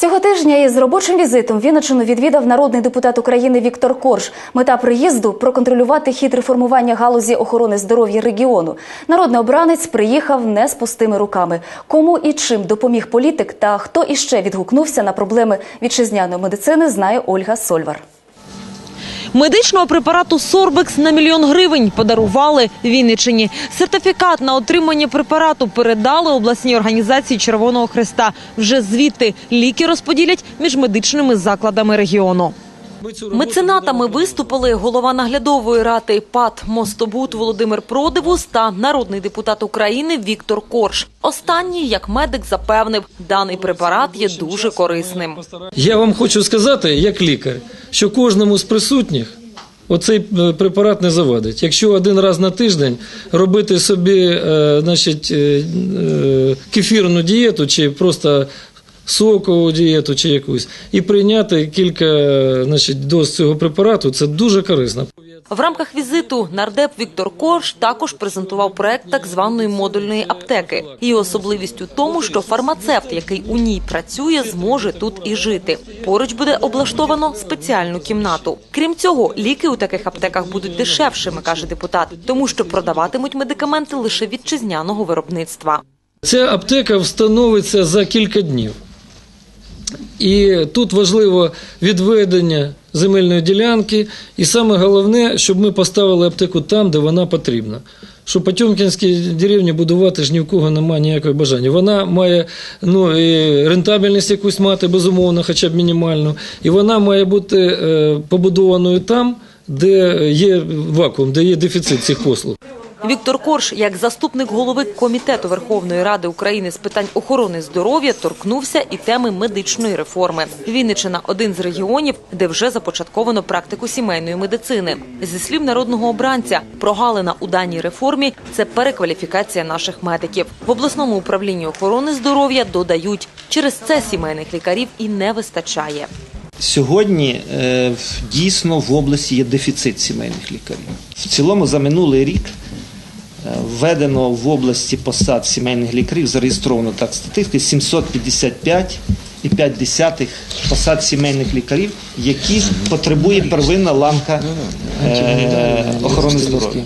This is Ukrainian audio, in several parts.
Цього тижня із робочим візитом Вінничину відвідав народний депутат України Віктор Корж. Мета приїзду проконтролювати хід реформування галузі охорони здоров'я регіону. Народний обранець приїхав не з пустими руками. Кому і чим допоміг політик та хто іще відгукнувся на проблеми вітчизняної медицини, знає Ольга Сольвар. Медичного препарату Сорбекс на мільйон гривень подарували Вінничині. Сертифікат на отримання препарату передали обласній організації Червоного Хреста. Вже звідти ліки розподілять між медичними закладами регіону. Меценатами виступили голова наглядової ради ПАТ «Мостобуд» Володимир Продивус та народний депутат України Віктор Корж. Останній, як медик, запевнив, даний препарат є дуже корисним. Я вам хочу сказати, як лікар, що кожному з присутніх оцей е, препарат не завадить. Якщо один раз на тиждень робити собі е, значить, е, кефірну дієту чи просто сокову дієту чи якусь, і прийняти кілька значить, доз цього препарату, це дуже корисно. В рамках візиту нардеп Віктор Корж також презентував проект так званої модульної аптеки. Її особливість у тому, що фармацевт, який у ній працює, зможе тут і жити. Поруч буде облаштовано спеціальну кімнату. Крім цього, ліки у таких аптеках будуть дешевшими, каже депутат, тому що продаватимуть медикаменти лише вітчизняного виробництва. Ця аптека встановиться за кілька днів. І тут важливо відведення земельної ділянки, і саме головне, щоб ми поставили аптеку там, де вона потрібна. Що Потьомкінській деревні будувати ж ні в кого немає ніякого бажання. Вона має ну, і рентабельність якусь мати, безумовно, хоча б мінімальну, і вона має бути е, побудованою там, де є вакуум, де є дефіцит цих послуг. Віктор Корж, як заступник голови комітету Верховної Ради України з питань охорони здоров'я, торкнувся і теми медичної реформи. Вінниччина – один з регіонів, де вже започатковано практику сімейної медицини. Зі слів народного обранця, прогалина у даній реформі це перекваліфікація наших медиків. В обласному управлінні охорони здоров'я додають, через це сімейних лікарів і не вистачає. Сьогодні е, дійсно в області є дефіцит сімейних лікарів. В цілому за минулий рік введено в області посад сімейних лікарів, зареєстровано так статистики 755,5 посад сімейних лікарів, які потребує первинна ланка е, охорони здоров'я.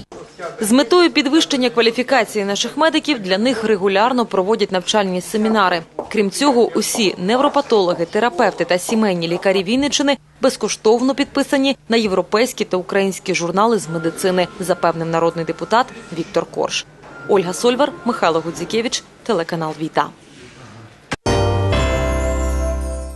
З метою підвищення кваліфікації наших медиків для них регулярно проводять навчальні семінари. Крім цього, усі невропатологи, терапевти та сімейні лікарі Вінниччини безкоштовно підписані на європейські та українські журнали з медицини, запевнив народний депутат Віктор Корж. Ольга Сольвар, Михайло Гудзікевич, телеканал Віта.